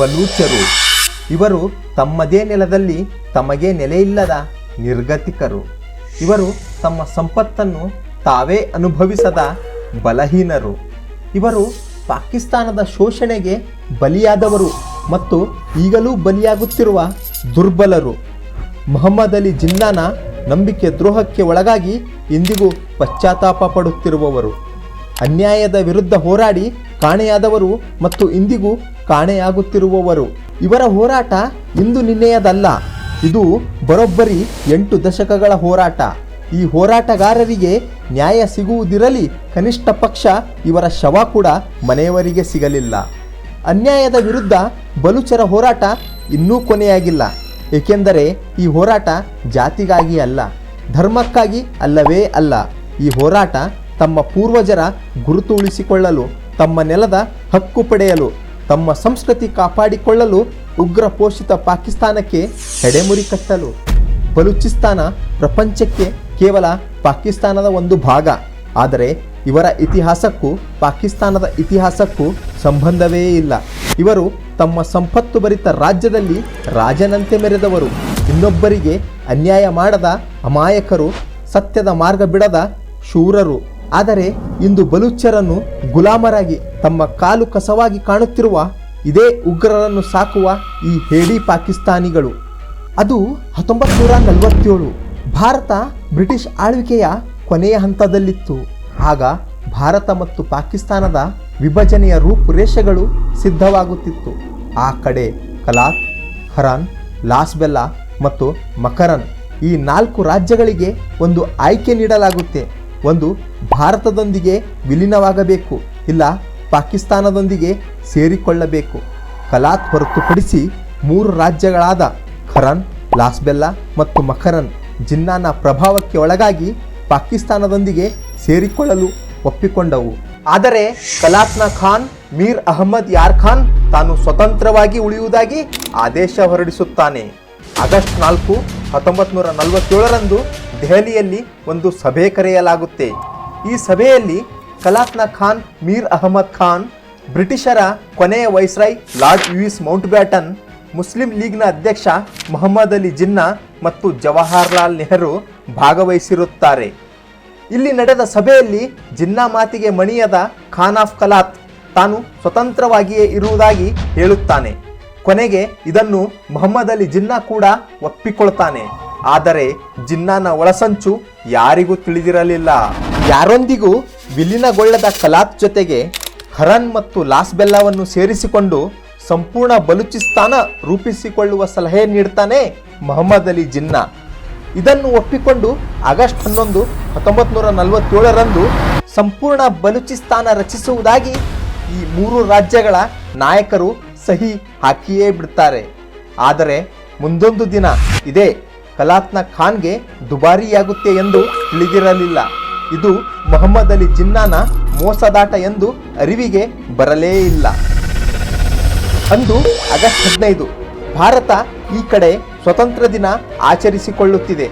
ಬಲೂಚರು ಇವರು ತಮ್ಮದೇ ನೆಲದಲ್ಲಿ ತಮಗೆ ನೆಲೆಯಿಲ್ಲದ ನಿರ್ಗತಿಕರು. ಇವರು ತಮ್ಮ ಸಂಪತ್ತನ್ನು ತಾವೇ ಅನುಭವಿಸದ ಬಲಹೀನರು. ಇವರು ಪಾಕಿಸ್ತಾನದ ಶೋಷಣೆಗೆ ಬಲಿಯಾದವರು ಮತ್ತು ಈಗಲೂ ಬಲಿಯಾಗುತ್ತಿರುವ ದುರ್ಬಲರು. ಮೊಹಮ್ಮದ್ ಅಲಿ ಜಿನ್ನಾನ ನಂಬಿಕೆ ದ್ರೋಹಕ್ಕೆ ಒಳಗಾಗಿ ಇಂದಿಗೂ ಪಶ್ಚಾತ್ತಾಪ ಪಡುತ್ತಿರುವವರು. ಅನ್ಯಾಯದ ವಿರುದ್ಧ ಹೋರಾಡಿ ಕಾಣೆಯಾದವರು ಮತ್ತು ಇಂದಿಗೂ ಕಾಣೆಯಾಗುತ್ತಿರುವವರು. ಇವರ ಹೋರಾಟ ಇಂದು ನಿನ್ನೆಯದಲ್ಲ. ಇದು ಬರೋಬ್ಬರಿ ಎಂಟು ದಶಕಗಳ ಹೋರಾಟ. ಈ ಹೋರಾಟಗಾರರಿಗೆ ನ್ಯಾಯ ಸಿಗುವುದಿರಲಿ, ಕನಿಷ್ಠ ಪಕ್ಷ ಇವರ ಶವ ಕೂಡ ಮನೆಯವರಿಗೆ ಸಿಗಲಿಲ್ಲ. ಅನ್ಯಾಯದ ವಿರುದ್ಧ ಬಲುಚರ ಹೋರಾಟ ಇನ್ನೂ ಕೊನೆಯಾಗಿಲ್ಲ. ಏಕೆಂದರೆ ಈ ಹೋರಾಟ ಜಾತಿಗಾಗಿ ಅಲ್ಲ, ಧರ್ಮಕ್ಕಾಗಿ ಅಲ್ಲವೇ ಅಲ್ಲ. ಈ ಹೋರಾಟ ತಮ್ಮ ಪೂರ್ವಜರ ಗುರುತು ಉಳಿಸಿಕೊಳ್ಳಲು, ತಮ್ಮ ನೆಲದ ಹಕ್ಕು ಪಡೆಯಲು ತಮ್ಮ ಸಂಸ್ಕೃತಿ ಕಾಪಾಡಿಕೊಳ್ಳಲು ಉಗ್ರ ಪೋಷಿತ ಪಾಕಿಸ್ತಾನಕ್ಕೆ ಹೆಡೆಮುರಿ ಕಟ್ಟಲು ಬಲೂಚಿಸ್ತಾನ ಪ್ರಪಂಚಕ್ಕೆ ಕೇವಲ ಪಾಕಿಸ್ತಾನದ ಒಂದು ಭಾಗ. ಆದರೆ ಇವರ ಇತಿಹಾಸಕ್ಕೂ ಪಾಕಿಸ್ತಾನದ ಇತಿಹಾಸಕ್ಕೂ ಸಂಬಂಧವೇ ಇಲ್ಲ. ಇವರು ತಮ್ಮ ಸಂಪತ್ತು ಭರಿತ ರಾಜ್ಯದಲ್ಲಿ ರಾಜನಂತೆ ಮೆರೆದವರು. ಇನ್ನೊಬ್ಬರಿಗೆ ಅನ್ಯಾಯ ಮಾಡದ ಅಮಾಯಕರು ಸತ್ಯದ ಮಾರ್ಗ ಬಿಡದ ಶೂರರು. ಆದರೆ ಇಂದು ಬಲೂಚರನ್ನು ಗುಲಾಮರಾಗಿ ತಮ್ಮ ಕಾಲು ಕಸವಾಗಿ ಕಾಣುತ್ತಿರುವ ಇದೇ ಉಗ್ರರನ್ನು ಸಾಕುವ ಈ ಹೇಡಿ ಪಾಕಿಸ್ತಾನಿಗಳು. ಅದು ಹತ್ತೊಂಬತ್ತು ನೂರ ನಲವತ್ತೇಳು. ಭಾರತ ಬ್ರಿಟಿಷ್ ಆಳ್ವಿಕೆಯ ಕೊನೆಯ ಹಂತದಲ್ಲಿತ್ತು. ಆಗ ಭಾರತ ಮತ್ತು ಪಾಕಿಸ್ತಾನದ ವಿಭಜನೆಯ ರೂಪುರೇಷೆಗಳು ಸಿದ್ಧವಾಗುತ್ತಿತ್ತು. ಆ ಕಡೆ ಕಲಾತ್ ಹರಾನ್ ಲಾಸ್ಬೆಲ್ಲಾ ಮತ್ತು ಮಕರನ್ ಈ ನಾಲ್ಕು ರಾಜ್ಯಗಳಿಗೆ ಒಂದು ಆಯ್ಕೆ ನೀಡಲಾಗುತ್ತೆ. ಒಂದು ಭಾರತದೊಂದಿಗೆ ವಿಲೀನವಾಗಬೇಕು, ಇಲ್ಲ ಪಾಕಿಸ್ತಾನದೊಂದಿಗೆ ಸೇರಿಕೊಳ್ಳಬೇಕು. ಕಲಾತ್ ಹೊರತುಪಡಿಸಿ ಮೂರು ರಾಜ್ಯಗಳಾದ ಖರನ್ ಲಾಸ್ಬೆಲ್ಲಾ ಮತ್ತು ಮಖರನ್ ಜಿನ್ನಾನ ಪ್ರಭಾವಕ್ಕೆ ಒಳಗಾಗಿ ಪಾಕಿಸ್ತಾನದೊಂದಿಗೆ ಸೇರಿಕೊಳ್ಳಲು ಒಪ್ಪಿಕೊಂಡವು. ಆದರೆ ಕಲಾತ್ನ ಖಾನ್ ಮೀರ್ ಅಹಮ್ಮದ್ ಯಾರ್ ಖಾನ್ ತಾನು ಸ್ವತಂತ್ರವಾಗಿ ಉಳಿಯುವುದಾಗಿ ಆದೇಶ ಹೊರಡಿಸುತ್ತಾನೆ. ಆಗಸ್ಟ್ ನಾಲ್ಕು ಹತ್ತೊಂಬತ್ತು ನೂರ ನಲವತ್ತೇಳರಂದು ದೆಹಲಿಯಲ್ಲಿ ಒಂದು ಸಭೆ ಕರೆಯಲಾಗುತ್ತೆ. ಈ ಸಭೆಯಲ್ಲಿ ಕಲಾತ್ನ ಖಾನ್ ಮೀರ್ ಅಹಮದ್ ಖಾನ್, ಬ್ರಿಟಿಷರ ಕೊನೆಯ viceroy Lord Louis Mountbatten Muslim ಲೀಗ್ನ ಅಧ್ಯಕ್ಷ ಮೊಹಮ್ಮದ್ ಅಲಿ ಜಿನ್ನಾ ಮತ್ತು ಜವಾಹರ್ಲಾಲ್ ನೆಹರು ಭಾಗವಹಿಸಿರುತ್ತಾರೆ. ಇಲ್ಲಿ ನಡೆದ ಸಭೆಯಲ್ಲಿ ಜಿನ್ನಾ ಮಾತಿಗೆ ಮಣಿಯದ ಖಾನ್ ಆಫ್ ಕಲಾತ್ ತಾನು ಸ್ವತಂತ್ರವಾಗಿಯೇ ಇರುವುದಾಗಿ ಹೇಳುತ್ತಾನೆ. ಕೊನೆಗೆ ಇದನ್ನು ಮೊಹಮ್ಮದ್ ಅಲಿ ಜಿನ್ನಾ ಕೂಡ ಒಪ್ಪಿಕೊಳ್ತಾನೆ. ಆದರೆ ಜಿನ್ನಾನ ಒಳಸಂಚು ಯಾರಿಗೂ ತಿಳಿದಿರಲಿಲ್ಲ. ಯಾರೊಂದಿಗೂ ವಿಲೀನಗೊಳ್ಳದ ಕಲಾತ್ ಜೊತೆಗೆ ಹರನ್ ಮತ್ತು ಲಾಸ್ ಬೆಲ್ಲಾವನ್ನು ಸೇರಿಸಿಕೊಂಡು ಸಂಪೂರ್ಣ ಬಲೂಚಿಸ್ತಾನ ರೂಪಿಸಿಕೊಳ್ಳುವ ಸಲಹೆ ನೀಡ್ತಾನೆ ಮೊಹಮ್ಮದ್ ಅಲಿ ಜಿನ್ನಾ. ಇದನ್ನು ಒಪ್ಪಿಕೊಂಡು ಆಗಸ್ಟ್ ಹನ್ನೊಂದು ಹತ್ತೊಂಬತ್ತು ನೂರ ನಲವತ್ತೇಳರಂದು ಸಂಪೂರ್ಣ ಬಲೂಚಿಸ್ತಾನ ರಚಿಸುವುದಾಗಿ ಈ ಮೂರು ರಾಜ್ಯಗಳ ನಾಯಕರು ಸಹಿ ಹಾಕಿಯೇ ಬಿಡ್ತಾರೆ. ಆದರೆ ಮುಂದೊಂದು ದಿನ ಇದೇ ಕಲಾತ್ನ ಖಾನ್ಗೆ ದುಬಾರಿಯಾಗುತ್ತೆ ಎಂದು ತಿಳಿದಿರಲಿಲ್ಲ. ಇದು ಮೊಹಮ್ಮದ್ ಅಲಿ ಜಿನ್ನಾನ ಮೋಸದಾಟ ಎಂದು ಅರಿವಿಗೆ ಬರಲೇ ಇಲ್ಲ. ಅಂದು ಆಗಸ್ಟ್ ಹದಿನೈದು, ಭಾರತ ಈ ಕಡೆ ಸ್ವತಂತ್ರ ದಿನ ಆಚರಿಸಿಕೊಳ್ಳುತ್ತಿದೆ.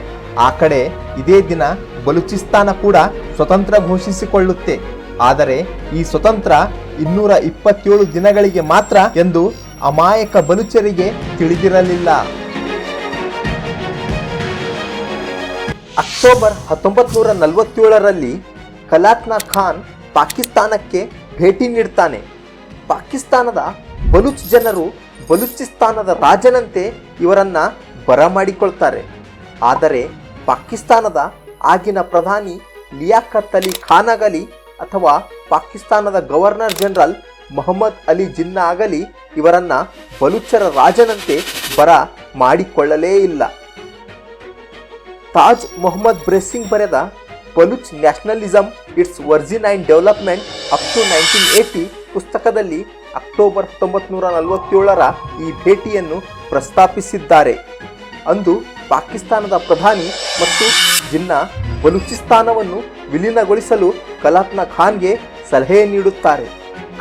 ಆ ಕಡೆ ಇದೇ ದಿನ ಬಲೂಚಿಸ್ತಾನ ಕೂಡ ಸ್ವತಂತ್ರ ಘೋಷಿಸಿಕೊಳ್ಳುತ್ತೆ. ಆದರೆ ಈ ಸ್ವತಂತ್ರ ಇನ್ನೂರ ಇಪ್ಪತ್ತೇಳು ದಿನಗಳಿಗೆ ಮಾತ್ರ ಎಂದು ಅಮಾಯಕ ಬಲುಚರಿಗೆ ತಿಳಿದಿರಲಿಲ್ಲ. ಅಕ್ಟೋಬರ್ ಹತ್ತೊಂಬತ್ತು ನೂರ ನಲವತ್ತೇಳರಲ್ಲಿ ಕಲಾತ್ನ ಖಾನ್ ಪಾಕಿಸ್ತಾನಕ್ಕೆ ಭೇಟಿ ನೀಡ್ತಾನೆ. ಪಾಕಿಸ್ತಾನದ ಬಲೂಚ್ ಜನರು ಬಲೂಚಿಸ್ತಾನದ ರಾಜನಂತೆ ಇವರನ್ನ ಬರಮಾಡಿಕೊಳ್ತಾರೆ ಆದರೆ ಪಾಕಿಸ್ತಾನದ ಆಗಿನ ಪ್ರಧಾನಿ ಲಿಯಾಖತ್ ಅಲಿ ಖಾನ್ ಆಗಲಿ ಅಥವಾ ಪಾಕಿಸ್ತಾನದ ಗವರ್ನರ್ ಜನರಲ್ ಮೊಹಮ್ಮದ್ ಅಲಿ ಜಿನ್ನಾ ಆಗಲಿ ಇವರನ್ನ ಬಲೂಚರ ರಾಜನಂತೆ ಬರ ಮಾಡಿಕೊಳ್ಳಲೇ ಇಲ್ಲ. ತಾಜ್ ಮೊಹಮ್ಮದ್ ಬ್ರೆಸ್ಸಿಂಗ್ ಬರೆದ Baloch nationalism its origin and development up to nineteen eighty ಪುಸ್ತಕದಲ್ಲಿ ಅಕ್ಟೋಬರ್ ಹತ್ತೊಂಬತ್ತು ನೂರ ನಲವತ್ತೇಳರ ಈ ಭೇಟಿಯನ್ನು ಪ್ರಸ್ತಾಪಿಸಿದ್ದಾರೆ. ಅಂದು ಪಾಕಿಸ್ತಾನದ ಪ್ರಧಾನಿ ಮತ್ತು ಜಿನ್ನಾ ಬಲೂಚಿಸ್ತಾನವನ್ನು ವಿಲೀನಗೊಳಿಸಲು ಕಲಾತ್ನ ಖಾನ್ಗೆ ಸಲಹೆ ನೀಡುತ್ತಾರೆ.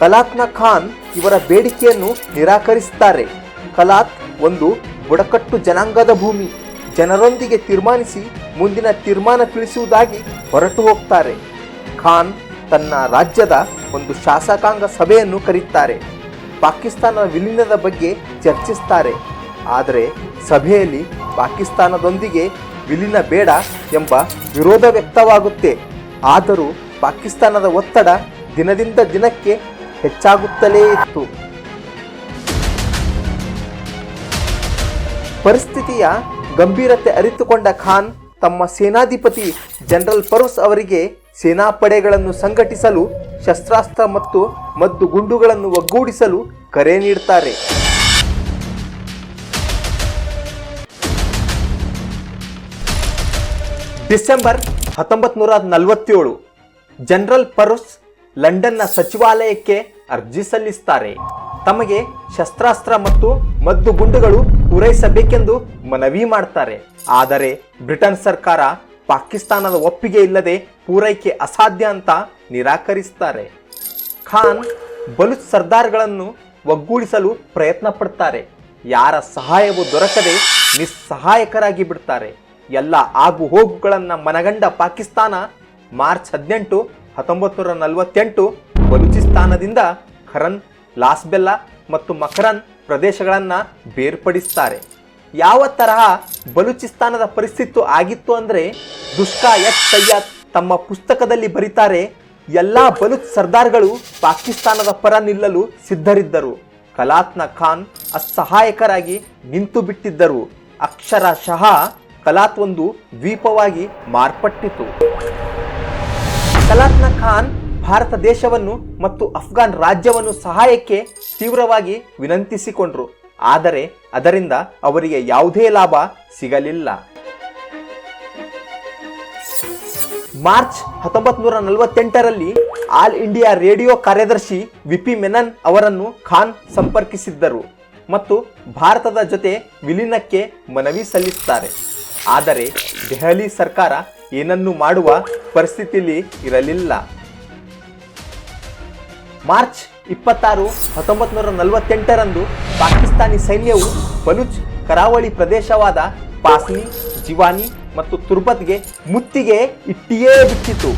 ಕಲಾತ್ನ ಖಾನ್ ಇವರ ಬೇಡಿಕೆಯನ್ನು ನಿರಾಕರಿಸುತ್ತಾರೆ. ಕಲಾತ್ ಒಂದು ಬುಡಕಟ್ಟು ಜನಾಂಗದ ಭೂಮಿ. ಜನರೊಂದಿಗೆ ತೀರ್ಮಾನಿಸಿ ಮುಂದಿನ ತೀರ್ಮಾನ ತಿಳಿಸುವುದಾಗಿ ಹೊರಟು ಹೋಗ್ತಾರೆ. ಖಾನ್ ತನ್ನ ರಾಜ್ಯದ ಒಂದು ಶಾಸಕಾಂಗ ಸಭೆಯನ್ನು ಕರೆಯುತ್ತಾರೆ ಪಾಕಿಸ್ತಾನದ ವಿಲೀನದ ಬಗ್ಗೆ ಚರ್ಚಿಸ್ತಾರೆ. ಆದರೆ ಸಭೆಯಲ್ಲಿ ಪಾಕಿಸ್ತಾನದೊಂದಿಗೆ ವಿಲೀನ ಬೇಡ ಎಂಬ ವಿರೋಧ ವ್ಯಕ್ತವಾಗುತ್ತೆ. ಆದರೂ ಪಾಕಿಸ್ತಾನದ ಒತ್ತಡ ದಿನದಿಂದ ದಿನಕ್ಕೆ ಹೆಚ್ಚಾಗುತ್ತಲೇ ಇತ್ತು. ಪರಿಸ್ಥಿತಿಯ ಗಂಭೀರತೆ ಅರಿತುಕೊಂಡ ಖಾನ್ ತಮ್ಮ ಸೇನಾಧಿಪತಿ ಜನರಲ್ ಪರುಸ್ ಅವರಿಗೆ ಸೇನಾಪಡೆಗಳನ್ನು ಸಂಘಟಿಸಲು ಶಸ್ತ್ರಾಸ್ತ್ರ ಮತ್ತು ಮದ್ದು ಗುಂಡುಗಳನ್ನು ಒಗ್ಗೂಡಿಸಲು ಕರೆ ನೀಡುತ್ತಾರೆ ಡಿಸೆಂಬರ್ ಹತ್ತೊಂಬತ್ತು ನೂರ ನಲವತ್ತೇಳು, ಜನರಲ್ ಪರುಸ್ ಲಂಡನ್ನ ಸಚಿವಾಲಯಕ್ಕೆ ಅರ್ಜಿ ಸಲ್ಲಿಸುತ್ತಾರೆ ತಮಗೆ ಶಸ್ತ್ರಾಸ್ತ್ರ ಮತ್ತು ಮದ್ದು ಗುಂಡುಗಳು ಪೂರೈಸಬೇಕೆಂದು ಮನವಿ ಮಾಡ್ತಾರೆ. ಆದರೆ ಬ್ರಿಟನ್ ಸರ್ಕಾರ ಪಾಕಿಸ್ತಾನದ ಒಪ್ಪಿಗೆ ಇಲ್ಲದೆ ಪೂರೈಕೆ ಅಸಾಧ್ಯ ಅಂತ ನಿರಾಕರಿಸುತ್ತಾರೆ ಖಾನ್ ಬಲುಚ್ ಸರ್ದಾರ್ಗಳನ್ನು ಒಗ್ಗೂಡಿಸಲು ಪ್ರಯತ್ನ ಪಡ್ತಾರೆ. ಯಾರ ಸಹಾಯವೂ ದೊರಕದೆ ನಿಸ್ಸಹಾಯಕರಾಗಿ ಬಿಡ್ತಾರೆ. ಎಲ್ಲ ಆಗು ಹೋಗುಗಳನ್ನು ಮನಗಂಡ ಪಾಕಿಸ್ತಾನ ಮಾರ್ಚ್ ಹದಿನೆಂಟು ಹತ್ತೊಂಬತ್ತು ನೂರ ನಲವತ್ತೆಂಟು ಬಲೂಚಿಸ್ತಾನದಿಂದ ಖರನ್ ಲಾಸ್ಬೆಲ್ಲಾ ಮತ್ತು ಮಕರನ್ ಪ್ರದೇಶಗಳನ್ನು ಬೇರ್ಪಡಿಸ್ತಾರೆ. ಯಾವ ತರಹ ಬಲೂಚಿಸ್ತಾನದ ಪರಿಸ್ಥಿತಿ ಆಗಿತ್ತು ಅಂದ್ರೆ ದುಷ್ಕಾ ಎಚ್ ಸಯ್ಯದ್ ತಮ್ಮ ಪುಸ್ತಕದಲ್ಲಿ ಬರೀತಾರೆ, ಎಲ್ಲಾ ಬಲೂಚ್ ಸರ್ದಾರ್ಗಳು ಪಾಕಿಸ್ತಾನದ ಪರ ನಿಲ್ಲಲು ಸಿದ್ಧರಿದ್ದರು. ಕಲಾತ್ನ ಖಾನ್ ಅಸಹಾಯಕರಾಗಿ ನಿಂತು ಬಿಟ್ಟಿದ್ದರು. ಅಕ್ಷರಶಃ ಕಲಾತ್ ಒಂದು ದ್ವೀಪವಾಗಿ ಮಾರ್ಪಟ್ಟಿತು. ಕಲಾತ್ನ ಖಾನ್ ಭಾರತ ದೇಶವನ್ನು ಮತ್ತು ಅಫ್ಘಾನ್ ರಾಜ್ಯವನ್ನು ಸಹಾಯಕ್ಕೆ ತೀವ್ರವಾಗಿ ವಿನಂತಿಸಿಕೊಂಡರು. ಆದರೆ ಅದರಿಂದ ಅವರಿಗೆ ಯಾವುದೇ ಲಾಭ ಸಿಗಲಿಲ್ಲ. ಮಾರ್ಚ್ ಹತ್ತೊಂಬತ್ತು ನೂರ ನಲವತ್ತೆಂಟರಲ್ಲಿ ಆಲ್ ಇಂಡಿಯಾ ರೇಡಿಯೋ ಕಾರ್ಯದರ್ಶಿ ವಿಪಿ ಮೆನನ್ ಅವರನ್ನು ಖಾನ್ ಸಂಪರ್ಕಿಸಿದ್ದರು ಮತ್ತು ಭಾರತದ ಜೊತೆ ವಿಲೀನಕ್ಕೆ ಮನವಿ ಸಲ್ಲಿಸುತ್ತಾರೆ ಆದರೆ ದೆಹಲಿ ಸರ್ಕಾರ ಏನನ್ನೂ ಮಾಡುವ ಪರಿಸ್ಥಿತಿಯಲ್ಲಿ ಇರಲಿಲ್ಲ. ಮಾರ್ಚ್ ಇಪ್ಪತ್ತಾರು ಹತ್ತೊಂಬತ್ತು ನೂರ ನಲವತ್ತೆಂಟರಂದು ಪಾಕಿಸ್ತಾನಿ ಸೈನ್ಯವು ಬಲುಚ್ ಕರಾವಳಿ ಪ್ರದೇಶವಾದ ಪಾಸ್ನಿ, ಜಿವಾನಿ ಮತ್ತು ತುರ್ಬತ್ಗೆ ಮುತ್ತಿಗೆ ಇಟ್ಟಿಯೇ ಬಿಟ್ಟಿತು.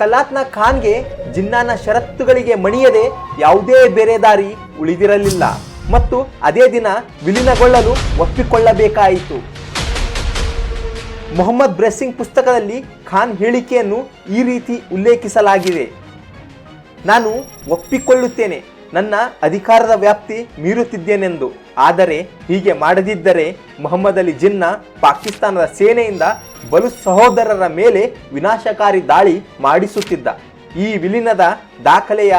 ಕಲಾತ್ನ ಖಾನ್ಗೆ ಜಿನ್ನಾನ ಷರತ್ತುಗಳಿಗೆ ಮಣಿಯದೆ ಯಾವುದೇ ಬೇರೆ ದಾರಿ ಉಳಿದಿರಲಿಲ್ಲ. ಮತ್ತು ಅದೇ ದಿನ ವಿಲೀನಗೊಳ್ಳಲು ಒಪ್ಪಿಕೊಳ್ಳಬೇಕಾಯಿತು. ಮೊಹಮ್ಮದ್ ಬ್ರೆಸ್ಸಿಂಗ್ ಪುಸ್ತಕದಲ್ಲಿ ಖಾನ್ ಹೇಳಿಕೆಯನ್ನು ಈ ರೀತಿ ಉಲ್ಲೇಖಿಸಲಾಗಿದೆ. ನಾನು ಒಪ್ಪಿಕೊಳ್ಳುತ್ತೇನೆ, ನನ್ನ ಅಧಿಕಾರದ ವ್ಯಾಪ್ತಿ ಮೀರುತ್ತಿದ್ದೇನೆಂದು. ಆದರೆ ಹೀಗೆ ಮಾಡದಿದ್ದರೆ ಮೊಹಮ್ಮದ್ ಅಲಿ ಜಿನ್ನಾ ಪಾಕಿಸ್ತಾನದ ಸೇನೆಯಿಂದ ಬಲು ಸಹೋದರರ ಮೇಲೆ ವಿನಾಶಕಾರಿ ದಾಳಿ ಮಾಡಿಸುತ್ತಿದ್ದ. ಈ ವಿಲೀನದ ದಾಖಲೆಯ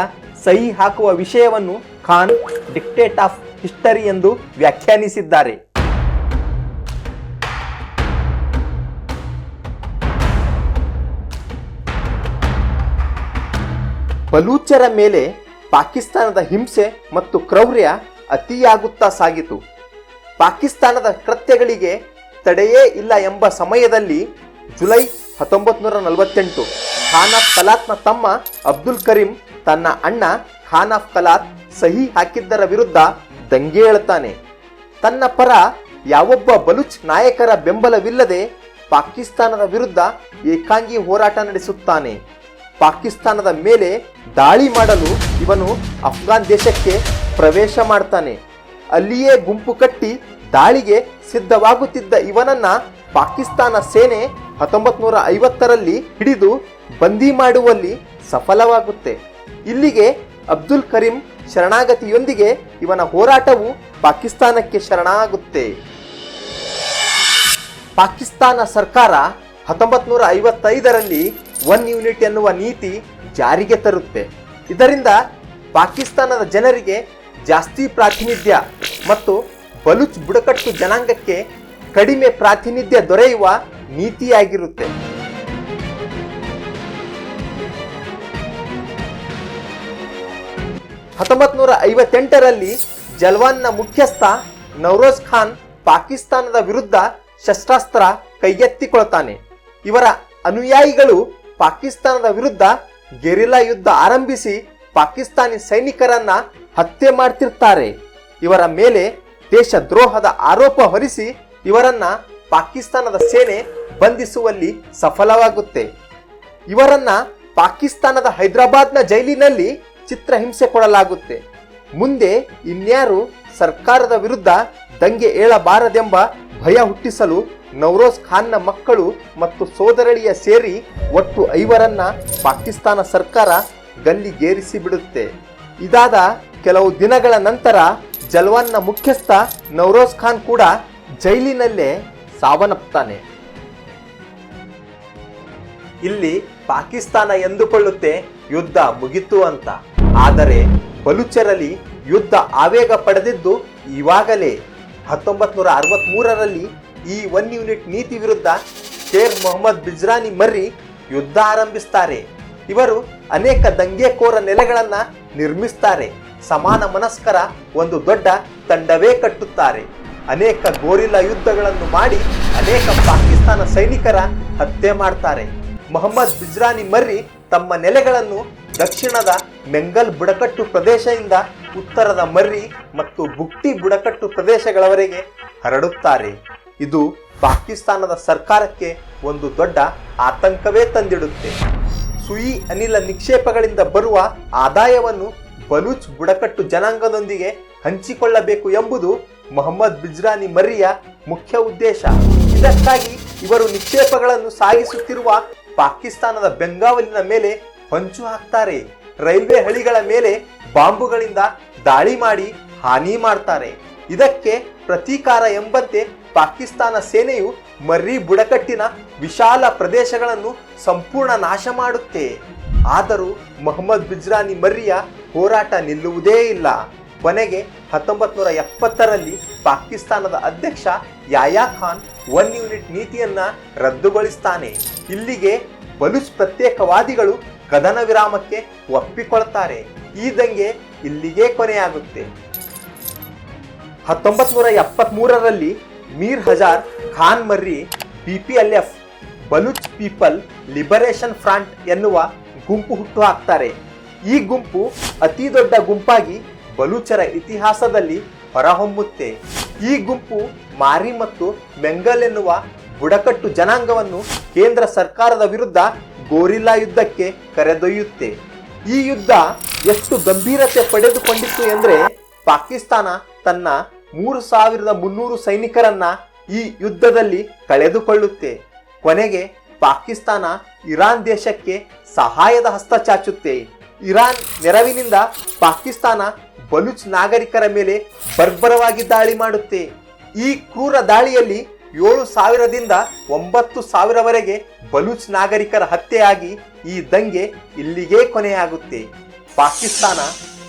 ಸಹಿ ಹಾಕುವ ವಿಷಯವನ್ನು ಖಾನ್ ಡಿಕ್ಟೇಟ್ ಆಫ್ ಹಿಸ್ಟರಿ ಎಂದು ವ್ಯಾಖ್ಯಾನಿಸಿದ್ದಾರೆ. ಬಲೂಚರ ಮೇಲೆ ಪಾಕಿಸ್ತಾನದ ಹಿಂಸೆ ಮತ್ತು ಕ್ರೌರ್ಯ ಅತಿಯಾಗುತ್ತಾ ಸಾಗಿತು. ಪಾಕಿಸ್ತಾನದ ಕೃತ್ಯಗಳಿಗೆ ತಡೆಯೇ ಇಲ್ಲ ಎಂಬ ಸಮಯದಲ್ಲಿ ಜುಲೈ ಹತ್ತೊಂಬತ್ತು ನೂರ ನಲವತ್ತೆಂಟು ಖಾನಾಫ್ ಕಲಾತ್ನ ತಮ್ಮ ಅಬ್ದುಲ್ ಕರೀಂ ತನ್ನ ಅಣ್ಣ ಖಾನಾಫ್ ಕಲಾತ್ ಸಹಿ ಹಾಕಿದ್ದರ ವಿರುದ್ಧ ದಂಗೆ ಏಳ್ತಾನೆ ತನ್ನ ಪರ ಯಾವೊಬ್ಬ ಬಲೂಚ್ ನಾಯಕರ ಬೆಂಬಲವಿಲ್ಲದೆ ಪಾಕಿಸ್ತಾನದ ವಿರುದ್ಧ ಏಕಾಂಗಿ ಹೋರಾಟ ನಡೆಸುತ್ತಾನೆ. ಪಾಕಿಸ್ತಾನದ ಮೇಲೆ ದಾಳಿ ಮಾಡಲು ಇವನು ಅಫ್ಘಾನ್ ದೇಶಕ್ಕೆ ಪ್ರವೇಶ ಮಾಡ್ತಾನೆ. ಅಲ್ಲಿಯೇ ಗುಂಪು ಕಟ್ಟಿ ದಾಳಿಗೆ ಸಿದ್ಧವಾಗುತ್ತಿದ್ದ ಇವನನ್ನ ಪಾಕಿಸ್ತಾನ ಸೇನೆ ಹತ್ತೊಂಬತ್ತು ನೂರ ಐವತ್ತರಲ್ಲಿ ಹಿಡಿದು ಬಂದಿ ಮಾಡುವಲ್ಲಿ ಸಫಲವಾಗುತ್ತೆ. ಇಲ್ಲಿಗೆ ಅಬ್ದುಲ್ ಕರೀಂ ಶರಣಾಗತಿಯೊಂದಿಗೆ ಇವನ ಹೋರಾಟವು ಪಾಕಿಸ್ತಾನಕ್ಕೆ ಶರಣಾಗುತ್ತೆ. ಪಾಕಿಸ್ತಾನ ಸರ್ಕಾರ ಹತ್ತೊಂಬತ್ತು ನೂರ ಐವತ್ತೈದರಲ್ಲಿ ಒನ್ ಯೂನಿಟ್ ಎನ್ನುವ ನೀತಿ ಜಾರಿಗೆ ತರುತ್ತೆ. ಇದರಿಂದ ಪಾಕಿಸ್ತಾನದ ಜನರಿಗೆ ಜಾಸ್ತಿ ಪ್ರಾತಿನಿಧ್ಯ ಮತ್ತು ಬಲುಚ್ ಬುಡಕಟ್ಟು ಜನಾಂಗಕ್ಕೆ ಕಡಿಮೆ ಪ್ರಾತಿನಿಧ್ಯ ದೊರೆಯುವ ನೀತಿಯಾಗಿರುತ್ತೆ. ಹತ್ತೊಂಬತ್ ನೂರ ಐವತ್ತೆಂಟರಲ್ಲಿ ಜಲ್ವಾನ್ನ ಮುಖ್ಯಸ್ಥ ನವರೋಜ್ ಖಾನ್ ಪಾಕಿಸ್ತಾನದ ವಿರುದ್ಧ ಶಸ್ತ್ರಾಸ್ತ್ರ ಕೈಗೆತ್ತಿಕೊಳ್ತಾನೆ. ಇವರ ಅನುಯಾಯಿಗಳು ಪಾಕಿಸ್ತಾನದ ವಿರುದ್ಧ ಗೆರಿಲ್ಲಾ ಯುದ್ಧ ಆರಂಭಿಸಿ ಪಾಕಿಸ್ತಾನಿ ಸೈನಿಕರನ್ನ ಹತ್ಯೆ ಮಾಡ್ತಿರ್ತಾರೆ. ಇವರ ಮೇಲೆ ದೇಶದ್ರೋಹದ ಆರೋಪ ಹೊರಿಸಿ ಇವರನ್ನ ಪಾಕಿಸ್ತಾನದ ಸೇನೆ ಬಂಧಿಸುವಲ್ಲಿ ಸಫಲವಾಗುತ್ತೆ. ಇವರನ್ನ ಪಾಕಿಸ್ತಾನದ ಹೈದರಾಬಾದ್ನ ಜೈಲಿನಲ್ಲಿ ಚಿತ್ರಹಿಂಸೆ ಕೊಡಲಾಗುತ್ತೆ. ಮುಂದೆ ಇನ್ಯಾರು ಸರ್ಕಾರದ ವಿರುದ್ಧ ದಂಗೆ ಏಳಬಾರದೆಂಬ ಭಯ ಹುಟ್ಟಿಸಲು ನೌರೋಜ್ ಖಾನ್ನ ಮಕ್ಕಳು ಮತ್ತು ಸೋದರಳಿಯ ಸೇರಿ ಒಟ್ಟು ಐವರನ್ನ ಪಾಕಿಸ್ತಾನ ಸರ್ಕಾರ ಗಲ್ಲಿಗೇರಿಸಿ ಬಿಡುತ್ತೆ. ಇದಾದ ಕೆಲವು ದಿನಗಳ ನಂತರ ಜಲ್ವಾನ್ನ ಮುಖ್ಯಸ್ಥ ನವರೋಜ್ ಖಾನ್ ಕೂಡ ಜೈಲಿನಲ್ಲೇ ಸಾವನ್ನಪ್ತಾನೆ. ಇಲ್ಲಿ ಪಾಕಿಸ್ತಾನ ಎಂದುಕೊಳ್ಳುತ್ತೆ ಯುದ್ಧ ಮುಗಿತು ಅಂತ. ಆದರೆ ಬಲುಚರಲ್ಲಿ ಯುದ್ಧ ಆವೇಗ ಪಡೆದಿದ್ದು ಇವಾಗಲೇ. ಹತ್ತೊಂಬತ್ತು ನೂರ ಅರವತ್ಮೂರರಲ್ಲಿ ಈ ಒನ್ ಯೂನಿಟ್ ನೀತಿ ವಿರುದ್ಧ ಶೇರ್ ಮೊಹಮ್ಮದ್ ಬಿಜ್ರಾನಿ ಮರ್ರಿ ಯುದ್ಧ ಆರಂಭಿಸ್ತಾರೆ. ಇವರು ಅನೇಕ ದಂಗೆಕೋರ ನೆಲೆಗಳನ್ನು ನಿರ್ಮಿಸ್ತಾರೆ. ಸಮಾನ ಮನಸ್ಕರ ಒಂದು ದೊಡ್ಡ ತಂಡವೇ ಕಟ್ಟುತ್ತಾರೆ. ಅನೇಕ ಗೋರಿಲ್ಲಾ ಯುದ್ಧಗಳನ್ನು ಮಾಡಿ ಅನೇಕ ಪಾಕಿಸ್ತಾನ ಸೈನಿಕರ ಹತ್ಯೆ ಮಾಡ್ತಾರೆ. ಮೊಹಮ್ಮದ್ ಬಿಜ್ರಾನಿ ಮರ್ರಿ ತಮ್ಮ ನೆಲೆಗಳನ್ನು ದಕ್ಷಿಣದ ಮೆಂಗಲ್ ಬುಡಕಟ್ಟು ಪ್ರದೇಶದಿಂದ ಉತ್ತರದ ಮರ್ರಿ ಮತ್ತು ಬುಕ್ಟಿ ಬುಡಕಟ್ಟು ಪ್ರದೇಶಗಳವರೆಗೆ ಹರಡುತ್ತಾರೆ. ಇದು ಪಾಕಿಸ್ತಾನದ ಸರ್ಕಾರಕ್ಕೆ ಒಂದು ದೊಡ್ಡ ಆತಂಕವೇ ತಂದಿಡುತ್ತೆ. ಸುಯಿ ಅನಿಲ ನಿಕ್ಷೇಪಗಳಿಂದ ಬರುವ ಆದಾಯವನ್ನು ಬಲೂಚ್ ಬುಡಕಟ್ಟು ಜನಾಂಗದೊಂದಿಗೆ ಹಂಚಿಕೊಳ್ಳಬೇಕು ಎಂಬುದು ಮೊಹಮ್ಮದ್ ಬಿಜ್ರಾನಿ ಮರಿಯ ಮುಖ್ಯ ಉದ್ದೇಶ. ಇದಕ್ಕಾಗಿ ಇವರು ನಿಕ್ಷೇಪಗಳನ್ನು ಸಾಗಿಸುತ್ತಿರುವ ಪಾಕಿಸ್ತಾನದ ಬೆಂಗಾವಲಿನ ಮೇಲೆ ಹೊಂಚು ಹಾಕ್ತಾರೆ. ರೈಲ್ವೆ ಹಳಿಗಳ ಮೇಲೆ ಬಾಂಬುಗಳಿಂದ ದಾಳಿ ಮಾಡಿ ಹಾನಿ ಮಾಡ್ತಾರೆ. ಇದಕ್ಕೆ ಪ್ರತೀಕಾರ ಎಂಬಂತೆ ಪಾಕಿಸ್ತಾನ ಸೇನೆಯು ಮರ್ರಿ ಬುಡಕಟ್ಟಿನ ವಿಶಾಲ ಪ್ರದೇಶಗಳನ್ನು ಸಂಪೂರ್ಣ ನಾಶ ಮಾಡುತ್ತೆ. ಆದರೂ ಮೊಹಮ್ಮದ್ ಬಿಜ್ರಾನಿ ಮರ್ರಿಯ ಹೋರಾಟ ನಿಲ್ಲುವುದೇ ಇಲ್ಲ. ಕೊನೆಗೆ ಹತ್ತೊಂಬತ್ ನೂರ ಎಪ್ಪತ್ತರಲ್ಲಿ ಪಾಕಿಸ್ತಾನದ ಅಧ್ಯಕ್ಷ ಯಾಯಾ ಖಾನ್ ಒನ್ ಯೂನಿಟ್ ನೀತಿಯನ್ನ ರದ್ದುಗೊಳಿಸ್ತಾನೆ. ಇಲ್ಲಿಗೆ ಬಲುಸ್ ಪ್ರತ್ಯೇಕವಾದಿಗಳು ಕದನ ವಿರಾಮಕ್ಕೆ ಒಪ್ಪಿಕೊಳ್ತಾರೆ. ಈ ದಂಗೆ ಇಲ್ಲಿಗೆ ಕೊನೆಯಾಗುತ್ತೆ. ಹತ್ತೊಂಬತ್ ನೂರ ಎಪ್ಪತ್ಮೂರರಲ್ಲಿ Mir Hazar Khan Marri BPLF Baloch people liberation front ಎನ್ನುವ ಗುಂಪು ಹುಟ್ಟು ಹಾಕ್ತಾರೆ. ಈ ಗುಂಪು ಅತಿ ದೊಡ್ಡ ಗುಂಪಾಗಿ ಬಲೂಚರ ಇತಿಹಾಸದಲ್ಲಿ ಹೊರಹೊಮ್ಮುತ್ತೆ. ಈ ಗುಂಪು ಮಾರಿ ಮತ್ತು ಬೆಂಗಲ್ ಎನ್ನುವ ಬುಡಕಟ್ಟು ಜನಾಂಗವನ್ನು ಕೇಂದ್ರ ಸರ್ಕಾರದ ವಿರುದ್ಧ ಗೋರಿಲ್ಲಾ ಯುದ್ಧಕ್ಕೆ ಕರೆದೊಯ್ಯುತ್ತೆ. ಈ ಯುದ್ಧ ಎಷ್ಟು ಗಂಭೀರತೆ ಪಡೆದುಕೊಂಡಿತ್ತು ಎಂದರೆ ಪಾಕಿಸ್ತಾನ ತನ್ನ ಮೂರು ಸಾವಿರದ ಮುನ್ನೂರು ಸೈನಿಕರನ್ನ ಈ ಯುದ್ಧದಲ್ಲಿ ಕಳೆದುಕೊಳ್ಳುತ್ತೆ. ಕೊನೆಗೆ ಪಾಕಿಸ್ತಾನ ಇರಾನ್ ದೇಶಕ್ಕೆ ಸಹಾಯದ ಹಸ್ತ ಚಾಚುತ್ತೆ. ಇರಾನ್ ನೆರವಿನಿಂದ ಪಾಕಿಸ್ತಾನ ಬಲೂಚ್ ನಾಗರಿಕರ ಮೇಲೆ ಬರ್ಬರವಾಗಿ ದಾಳಿ ಮಾಡುತ್ತೆ. ಈ ಕ್ರೂರ ದಾಳಿಯಲ್ಲಿ ಏಳು ಸಾವಿರದಿಂದ ಒಂಬತ್ತು ಸಾವಿರವರೆಗೆ ಬಲೂಚ್ ನಾಗರಿಕರ ಹತ್ಯೆಯಾಗಿ ಈ ದಂಗೆ ಇಲ್ಲಿಗೇ ಕೊನೆಯಾಗುತ್ತೆ. ಪಾಕಿಸ್ತಾನ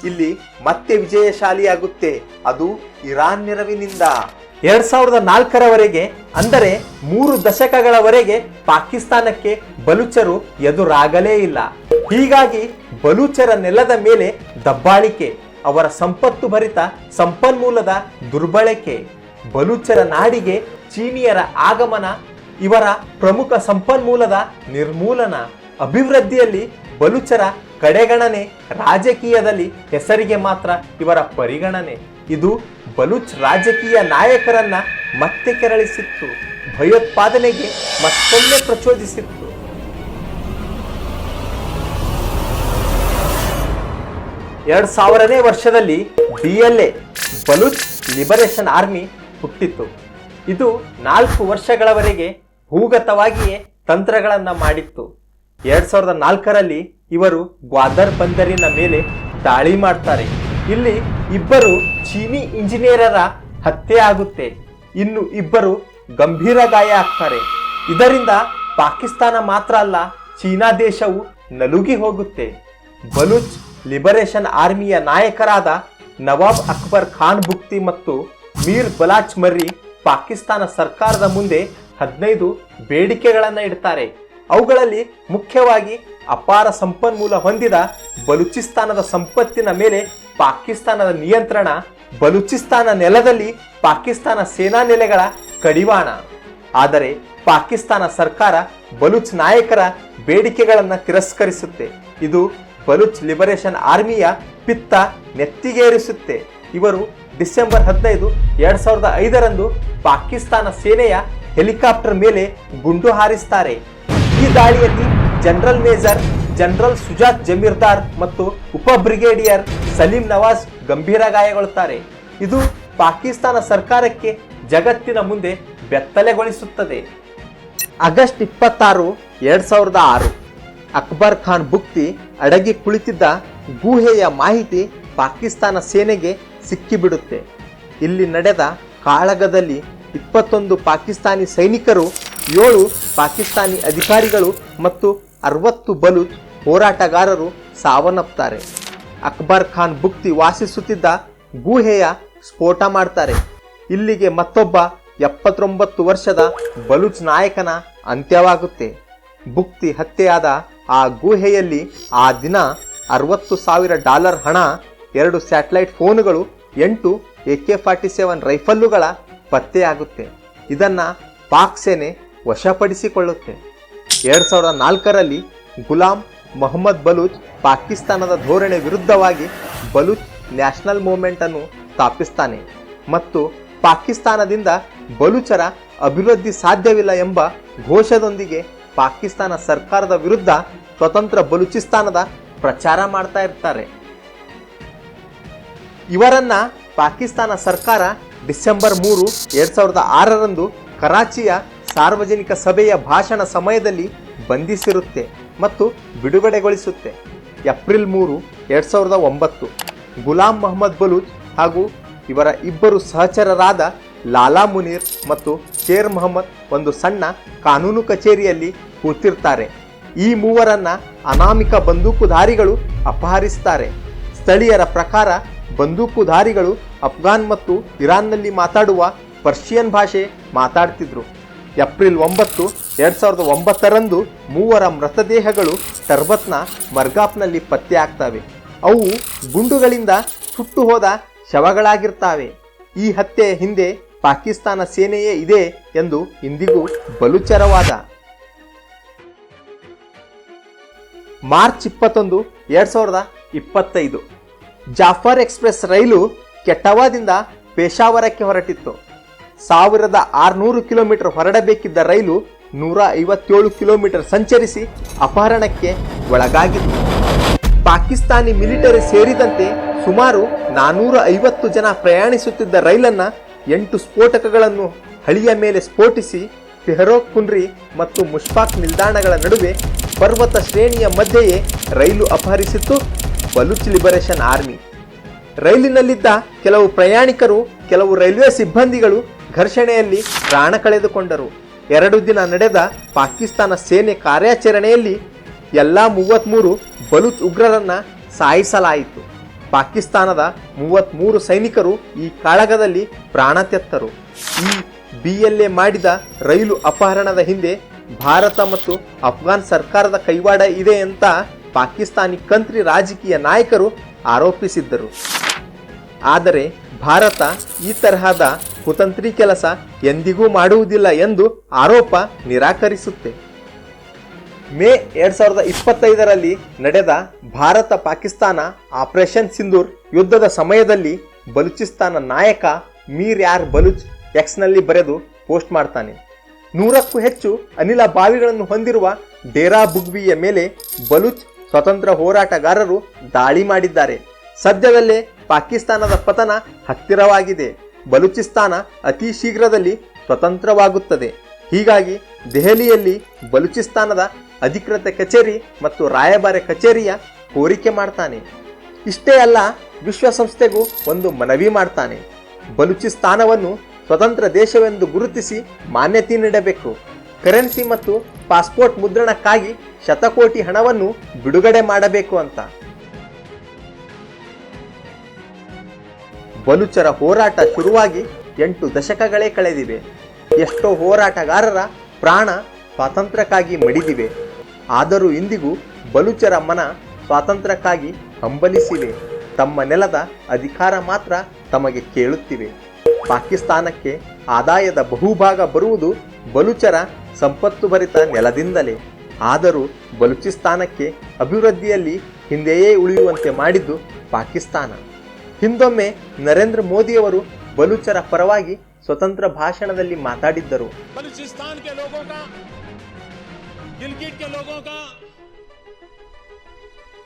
ಇಲ್ಲಿ ಮತ್ತೆ ವಿಜಯಶಾಲಿಯಾಗುತ್ತೆ. ಅದು ಇರಾನ್ ನೆರವಿನಿಂದ. ಎರಡ್ ಸಾವಿರದ ನಾಲ್ಕರವರೆಗೆ, ಅಂದರೆ ಮೂರು ದಶಕಗಳವರೆಗೆ ಪಾಕಿಸ್ತಾನಕ್ಕೆ ಬಲೂಚರು ಎದುರಾಗಲೇ ಇಲ್ಲ. ಹೀಗಾಗಿ ಬಲೂಚರ ನೆಲದ ಮೇಲೆ ದಬ್ಬಾಳಿಕೆ, ಅವರ ಸಂಪತ್ತು ಭರಿತ ಸಂಪನ್ಮೂಲದ ದುರ್ಬಳಕೆ, ಬಲೂಚರ ನಾಡಿಗೆ ಚೀನಿಯರ ಆಗಮನ, ಇವರ ಪ್ರಮುಖ ಸಂಪನ್ಮೂಲದ ನಿರ್ಮೂಲನ, ಅಭಿವೃದ್ಧಿಯಲ್ಲಿ ಬಲೂಚರ ಕಡೆಗಣನೆ, ರಾಜಕೀಯದಲ್ಲಿ ಹೆಸರಿಗೆ ಮಾತ್ರ ಇವರ ಪರಿಗಣನೆ. ಇದು ಬಲೂಚ್ ರಾಜಕೀಯ ನಾಯಕರನ್ನ ಮತ್ತೆ ಕೆರಳಿಸಿತ್ತು, ಭಯೋತ್ಪಾದನೆಗೆ ಮತ್ತೊಮ್ಮೆ ಪ್ರಚೋದಿಸಿತ್ತು. ಎರಡ್ ಸಾವಿರನೇ ವರ್ಷದಲ್ಲಿ ಡಿಎಲ್ಎ ಬಲೂಚ್ ಲಿಬರೇಷನ್ ಆರ್ಮಿ ಹುಟ್ಟಿತ್ತು. ಇದು ನಾಲ್ಕು ವರ್ಷಗಳವರೆಗೆ ಭೂಗತವಾಗಿಯೇ ತಂತ್ರಗಳನ್ನು ಮಾಡಿತ್ತು. ಎರಡ್ ಸಾವಿರದ ನಾಲ್ಕರಲ್ಲಿ ಇವರು ಗ್ವಾದರ್ ಬಂದರಿನ ಮೇಲೆ ದಾಳಿ ಮಾಡ್ತಾರೆ. ಇಲ್ಲಿ ಇಬ್ಬರು ಚೀನಿ ಇಂಜಿನಿಯರರ ಹತ್ಯೆ ಆಗುತ್ತೆ. ಇನ್ನು ಇಬ್ಬರು ಗಂಭೀರ ಗಾಯ ಆಗ್ತಾರೆ. ಇದರಿಂದ ಪಾಕಿಸ್ತಾನ ಮಾತ್ರ ಅಲ್ಲ, ಚೀನಾ ದೇಶವು ನಲುಗಿ ಹೋಗುತ್ತೆ. ಬಲೂಚ್ ಲಿಬರೇಷನ್ ಆರ್ಮಿಯ ನಾಯಕರಾದ ನವಾಬ್ ಅಕ್ಬರ್ ಖಾನ್ ಬುಕ್ತಿ ಮತ್ತು ಮೀರ್ ಬಲಾಚ್ ಮರ್ರಿ ಪಾಕಿಸ್ತಾನ ಸರ್ಕಾರದ ಮುಂದೆ ಹದಿನೈದು ಬೇಡಿಕೆಗಳನ್ನು ಇಡ್ತಾರೆ. ಅವುಗಳಲ್ಲಿ ಮುಖ್ಯವಾಗಿ ಅಪಾರ ಸಂಪನ್ಮೂಲ ಹೊಂದಿದ ಬಲೂಚಿಸ್ತಾನದ ಸಂಪತ್ತಿನ ಮೇಲೆ ಪಾಕಿಸ್ತಾನದ ನಿಯಂತ್ರಣ, ಬಲೂಚಿಸ್ತಾನ ನೆಲದಲ್ಲಿ ಪಾಕಿಸ್ತಾನ ಸೇನಾ ನೆಲೆಗಳ ಕಡಿವಾಣ. ಆದರೆ ಪಾಕಿಸ್ತಾನ ಸರ್ಕಾರ ಬಲೂಚ್ ನಾಯಕರ ಬೇಡಿಕೆಗಳನ್ನು ತಿರಸ್ಕರಿಸುತ್ತೆ. ಇದು ಬಲೂಚ್ ಲಿಬರೇಷನ್ ಆರ್ಮಿಯ ಪಿತ್ತ ನೆತ್ತಿಗೇರಿಸುತ್ತೆ. ಇವರು ಡಿಸೆಂಬರ್ ಹದಿನೈದು, ಎರಡು ಸಾವಿರದ ಐದರಂದು ಪಾಕಿಸ್ತಾನ ಸೇನೆಯ ಹೆಲಿಕಾಪ್ಟರ್ ಮೇಲೆ ಗುಂಡು ಹಾರಿಸ್ತಾರೆ. ಈ ದಾಳಿಯಲ್ಲಿ general major, general Sujat Zamirdar ಮತ್ತು ಉಪ ಬ್ರಿಗೇಡಿಯರ್ ಸಲೀಂ ನವಾಜ್ ಗಂಭೀರ ಗಾಯಗೊಳ್ಳುತ್ತಾರೆ ಇದು ಪಾಕಿಸ್ತಾನ ಸರ್ಕಾರಕ್ಕೆ ಜಗತ್ತಿನ ಮುಂದೆ ಬೆತ್ತಲೆಗೊಳಿಸುತ್ತದೆ. ಆಗಸ್ಟ್ ಇಪ್ಪತ್ತಾರು, ಎರಡ್ ಸಾವಿರದ ಆರು, ಅಕ್ಬರ್ ಖಾನ್ ಬುಕ್ತಿ ಅಡಗಿ ಕುಳಿತಿದ್ದ ಗುಹೆಯ ಮಾಹಿತಿ ಪಾಕಿಸ್ತಾನ ಸೇನೆಗೆ ಸಿಕ್ಕಿಬಿಡುತ್ತೆ. ಇಲ್ಲಿ ನಡೆದ ಕಾಳಗದಲ್ಲಿ ಇಪ್ಪತ್ತೊಂದು ಪಾಕಿಸ್ತಾನಿ ಸೈನಿಕರು ಏಳು ಪಾಕಿಸ್ತಾನಿ ಅಧಿಕಾರಿಗಳು ಮತ್ತು ಅರವತ್ತು ಬಲೂಚ್ ಹೋರಾಟಗಾರರು ಸಾವನ್ನಪ್ತಾರೆ. ಅಕ್ಬರ್ ಖಾನ್ ಬುಕ್ತಿ ವಾಸಿಸುತ್ತಿದ್ದ ಗುಹೆಯ ಸ್ಫೋಟ ಮಾಡ್ತಾರೆ. ಇಲ್ಲಿಗೆ ಮತ್ತೊಬ್ಬ ಎಪ್ಪತ್ತೊಂಬತ್ತು ವರ್ಷದ ಬಲೂಚ್ ನಾಯಕನ ಅಂತ್ಯವಾಗುತ್ತೆ. ಬುಕ್ತಿ ಹತ್ಯೆಯಾದ ಆ ಗುಹೆಯಲ್ಲಿ ಆ ದಿನ ಅರವತ್ತು ಸಾವಿರ ಡಾಲರ್ ಹಣ, ಎರಡು ಸ್ಯಾಟಲೈಟ್ ಫೋನುಗಳು, ಎಂಟು ಎ ಕೆ ಫಾರ್ಟಿ ಸೆವೆನ್ ರೈಫಲ್ಲುಗಳ ಪತ್ತೆಯಾಗುತ್ತೆ. ಇದನ್ನು ಪಾಕ್ ಸೇನೆ ವಶಪಡಿಸಿಕೊಳ್ಳುತ್ತೆ. ಎರಡ್ ಸಾವಿರದ ನಾಲ್ಕರಲ್ಲಿ ಗುಲಾಂ ಮೊಹಮ್ಮದ್ ಬಲೂಚ್ ಪಾಕಿಸ್ತಾನದ ಧೋರಣೆ ವಿರುದ್ಧವಾಗಿ ಬಲೂಚ್ ನ್ಯಾಷನಲ್ ಮೂವ್ಮೆಂಟ್ ಅನ್ನು ಸ್ಥಾಪಿಸ್ತಾನೆ ಮತ್ತು ಪಾಕಿಸ್ತಾನದಿಂದ ಬಲೂಚರ ಅಭಿವೃದ್ಧಿ ಸಾಧ್ಯವಿಲ್ಲ ಎಂಬ ಘೋಷದೊಂದಿಗೆ ಪಾಕಿಸ್ತಾನ ಸರ್ಕಾರದ ವಿರುದ್ಧ ಸ್ವತಂತ್ರ ಬಲೂಚಿಸ್ತಾನದ ಪ್ರಚಾರ ಮಾಡ್ತಾ ಇರ್ತಾರೆ. ಇವರನ್ನ ಪಾಕಿಸ್ತಾನ ಸರ್ಕಾರ ಡಿಸೆಂಬರ್ ಮೂರು, ಎರಡ್ ಸಾವಿರದ ಆರರಂದು ಕರಾಚಿಯ ಸಾರ್ವಜನಿಕ ಸಭೆಯ ಭಾಷಣ ಸಮಯದಲ್ಲಿ ಬಂಧಿಸಿರುತ್ತೆ ಮತ್ತು ಬಿಡುಗಡೆಗೊಳಿಸುತ್ತೆ. ಏಪ್ರಿಲ್ ಮೂರು, ಎರಡು ಸಾವಿರದ ಒಂಬತ್ತು. ಗುಲಾಂ ಮೊಹಮ್ಮದ್ ಬಲೂಚ್ ಹಾಗೂ ಇವರ ಇಬ್ಬರು ಸಹಚರರಾದ ಲಾಲಾ ಮುನೀರ್ ಮತ್ತು ಶೇರ್ ಮೊಹಮ್ಮದ್ ಒಂದು ಸಣ್ಣ ಕಾನೂನು ಕಚೇರಿಯಲ್ಲಿ ಕೂತಿರ್ತಾರೆ. ಈ ಮೂವರನ್ನ ಅನಾಮಿಕ ಬಂದೂಕುಧಾರಿಗಳು ಅಪಹರಿಸ್ತಾರೆ. ಸ್ಥಳೀಯರ ಪ್ರಕಾರ ಬಂದೂಕುಧಾರಿಗಳು ಅಫ್ಘಾನ್ ಮತ್ತು ಇರಾನ್ನಲ್ಲಿ ಮಾತಾಡುವ ಪರ್ಷಿಯನ್ ಭಾಷೆ ಮಾತಾಡ್ತಿದ್ರು. ಏಪ್ರಿಲ್ ಒಂಬತ್ತು, ಎರಡ್ ಸಾವಿರದ ಒಂಬತ್ತರಂದು ಮೂವರ ಮೃತದೇಹಗಳು ಟರ್ಬತ್ನ ಮರ್ಗಾಪ್ನಲ್ಲಿ ಪತ್ತೆ ಆಗ್ತವೆ ಅವು ಗುಂಡುಗಳಿಂದ ಸುಟ್ಟು ಹೋದ ಶವಗಳಾಗಿರ್ತಾವೆ. ಈ ಹತ್ಯೆ ಹಿಂದೆ ಪಾಕಿಸ್ತಾನ ಸೇನೆಯೇ ಇದೆ ಎಂದು ಇಂದಿಗೂ ಬಲುಚರವಾದ. ಮಾರ್ಚ್ ಇಪ್ಪತ್ತೊಂದು, ಎರಡ್ ಸಾವಿರದ ಇಪ್ಪತ್ತೈದು. ಜಾಫರ್ ಎಕ್ಸ್ಪ್ರೆಸ್ ರೈಲು ಕೆಟ್ಟವಾದಿಂದ ಪೇಶಾವರಕ್ಕೆ ಹೊರಟಿತ್ತು. ಸಾವಿರದ ಆರುನೂರು ಕಿಲೋಮೀಟರ್ ಹೊರಡಬೇಕಿದ್ದ ರೈಲು ನೂರ ಐವತ್ತೇಳು ಕಿಲೋಮೀಟರ್ ಸಂಚರಿಸಿ ಅಪಹರಣಕ್ಕೆ ಒಳಗಾಗಿತ್ತು. ಪಾಕಿಸ್ತಾನಿ ಮಿಲಿಟರಿ ಸೇರಿದಂತೆ ಸುಮಾರು ನಾನೂರ ಐವತ್ತು ಜನ ಪ್ರಯಾಣಿಸುತ್ತಿದ್ದ ರೈಲನ್ನು ಎಂಟು ಸ್ಫೋಟಕಗಳನ್ನು ಹಳಿಯ ಮೇಲೆ ಸ್ಫೋಟಿಸಿ ತೆಹರೋಕ್ ಕುನ್ರಿ ಮತ್ತು ಮುಷ್ಫಾಕ್ ನಿಲ್ದಾಣಗಳ ನಡುವೆ ಪರ್ವತ ಶ್ರೇಣಿಯ ಮಧ್ಯೆಯೇ ರೈಲು ಅಪಹರಿಸಿತ್ತು ಬಲುಚ್ ಲಿಬರೇಷನ್ ಆರ್ಮಿ. ರೈಲಿನಲ್ಲಿದ್ದ ಕೆಲವು ಪ್ರಯಾಣಿಕರು ಕೆಲವು ರೈಲ್ವೆ ಸಿಬ್ಬಂದಿಗಳು ಘರ್ಷಣೆಯಲ್ಲಿ ಪ್ರಾಣ ಕಳೆದುಕೊಂಡರು. ಎರಡು ದಿನ ನಡೆದ ಪಾಕಿಸ್ತಾನ ಸೇನೆ ಕಾರ್ಯಾಚರಣೆಯಲ್ಲಿ ಎಲ್ಲ ಮೂವತ್ತ್ಮೂರು ಬಲುತ್ ಉಗ್ರರನ್ನು ಸಾಯಿಸಲಾಯಿತು. ಪಾಕಿಸ್ತಾನದ ಮೂವತ್ತ್ಮೂರು ಸೈನಿಕರು ಈ ಕಾಳಗದಲ್ಲಿ ಪ್ರಾಣ ತೆತ್ತರು. ಈ ಬಿಎಲ್ಎ ಮಾಡಿದ ರೈಲು ಅಪಹರಣದ ಹಿಂದೆ ಭಾರತ ಮತ್ತು ಅಫ್ಘಾನ್ ಸರ್ಕಾರದ ಕೈವಾಡ ಇದೆ ಅಂತ ಪಾಕಿಸ್ತಾನಿ ಕಂತ್ರಿ ರಾಜಕೀಯ ನಾಯಕರು ಆರೋಪಿಸಿದ್ದರು. ಆದರೆ ಭಾರತ ಈ ತರಹದ ಕುತಂತ್ರಿ ಕೆಲಸ ಎಂದಿಗೂ ಮಾಡುವುದಿಲ್ಲ ಎಂದು ಆರೋಪ ನಿರಾಕರಿಸುತ್ತೆ. ಮೇ ಎರಡ್ ಸಾವಿರದ ಇಪ್ಪತ್ತೈದರಲ್ಲಿ ನಡೆದ ಭಾರತ ಪಾಕಿಸ್ತಾನ ಆಪರೇಷನ್ ಸಿಂಧೂರ್ ಯುದ್ಧದ ಸಮಯದಲ್ಲಿ ಬಲೂಚಿಸ್ತಾನ ನಾಯಕ ಮೀರ್ ಯಾರ್ ಬಲೂಚ್ ಎಕ್ಸ್ನಲ್ಲಿ ಬರೆದು ಪೋಸ್ಟ್ ಮಾಡ್ತಾನೆ. ನೂರಕ್ಕೂ ಹೆಚ್ಚು ಅನಿಲ ಬಾವಿಗಳನ್ನು ಹೊಂದಿರುವ ಡೇರಾ ಬುಗ್ವಿಯ ಮೇಲೆ ಬಲೂಚ್ ಸ್ವತಂತ್ರ ಹೋರಾಟಗಾರರು ದಾಳಿ ಮಾಡಿದ್ದಾರೆ. ಸದ್ಯದಲ್ಲೇ ಪಾಕಿಸ್ತಾನದ ಪತನ ಹತ್ತಿರವಾಗಿದೆ. ಬಲೂಚಿಸ್ತಾನ ಅತಿ ಶೀಘ್ರದಲ್ಲಿ ಸ್ವತಂತ್ರವಾಗುತ್ತದೆ. ಹೀಗಾಗಿ ದೆಹಲಿಯಲ್ಲಿ ಬಲೂಚಿಸ್ತಾನದ ಅಧಿಕೃತ ಕಚೇರಿ ಮತ್ತು ರಾಯಭಾರ ಕಚೇರಿಯ ಕೋರಿಕೆ ಮಾಡ್ತಾನೆ. ಇಷ್ಟೇ ಅಲ್ಲ, ವಿಶ್ವಸಂಸ್ಥೆಗೂ ಒಂದು ಮನವಿ ಮಾಡ್ತಾನೆ. ಬಲೂಚಿಸ್ತಾನವನ್ನು ಸ್ವತಂತ್ರ ದೇಶವೆಂದು ಗುರುತಿಸಿ ಮಾನ್ಯತೆ ನೀಡಬೇಕು. ಕರೆನ್ಸಿ ಮತ್ತು ಪಾಸ್ಪೋರ್ಟ್ ಮುದ್ರಣಕ್ಕಾಗಿ ಶತಕೋಟಿ ಹಣವನ್ನು ಬಿಡುಗಡೆ ಮಾಡಬೇಕು ಅಂತ. ಬಲುಚರ ಹೋರಾಟ ಶುರುವಾಗಿ ಎಂಟು ದಶಕಗಳೇ ಕಳೆದಿವೆ. ಎಷ್ಟೋ ಹೋರಾಟಗಾರರ ಪ್ರಾಣ ಸ್ವಾತಂತ್ರ್ಯಕ್ಕಾಗಿ ಮಡಿದಿವೆ. ಆದರೂ ಇಂದಿಗೂ ಬಲುಚರ ಮನ ಸ್ವಾತಂತ್ರ್ಯಕ್ಕಾಗಿ ಹಂಬಲಿಸಿವೆ. ತಮ್ಮ ನೆಲದ ಅಧಿಕಾರ ಮಾತ್ರ ತಮಗೆ ಕೇಳುತ್ತಿವೆ. ಪಾಕಿಸ್ತಾನಕ್ಕೆ ಆದಾಯದ ಬಹುಭಾಗ ಬರುವುದು ಬಲುಚರ ಸಂಪತ್ತು ಭರಿತ ನೆಲದಿಂದಲೇ. ಆದರೂ ಬಲೂಚಿಸ್ತಾನಕ್ಕೆ ಅಭಿವೃದ್ಧಿಯಲ್ಲಿ ಹಿಂದೆಯೇ ಉಳಿಯುವಂತೆ ಮಾಡಿದ್ದು ಪಾಕಿಸ್ತಾನ. ಹಿಂದೊಮ್ಮೆ ನರೇಂದ್ರ ಮೋದಿಯವರು ಬಲೂಚರ ಪರವಾಗಿ ಸ್ವತಂತ್ರ ಭಾಷಣದಲ್ಲಿ ಮಾತಾಡಿದ್ದರು बलूचिस्तान के लोगों का गिलगिट के लोगों का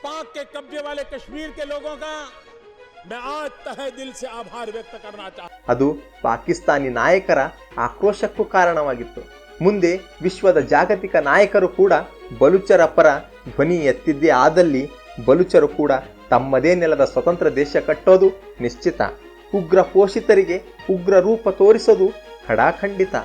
पाक के कब्जे वाले कश्मीर के लोगों का मैं आज तहे दिल से आभार व्यक्त करना चाहता हूं। ಅದು ಪಾಕಿಸ್ತಾನಿ ನಾಯಕರ ಆಕ್ರೋಶಕ್ಕೂ ಕಾರಣವಾಗಿತ್ತು ಮುಂದೆ ವಿಶ್ವದ ಜಾಗತಿಕ ನಾಯಕರು ಕೂಡ ಬಲುಚರ ಪರ ಧ್ವನಿ ಎತ್ತಿದ್ದೇ ಆದಲ್ಲಿ ಬಲುಚರು ಕೂಡ ತಮ್ಮದೇ ನೆಲದ ಸ್ವತಂತ್ರ ದೇಶ ಕಟ್ಟೋದು ನಿಶ್ಚಿತ. ಉಗ್ರ ಪೋಷಿತರಿಗೆ ಉಗ್ರ ರೂಪ ತೋರಿಸೋದು ಖಡಾಖಂಡಿತ.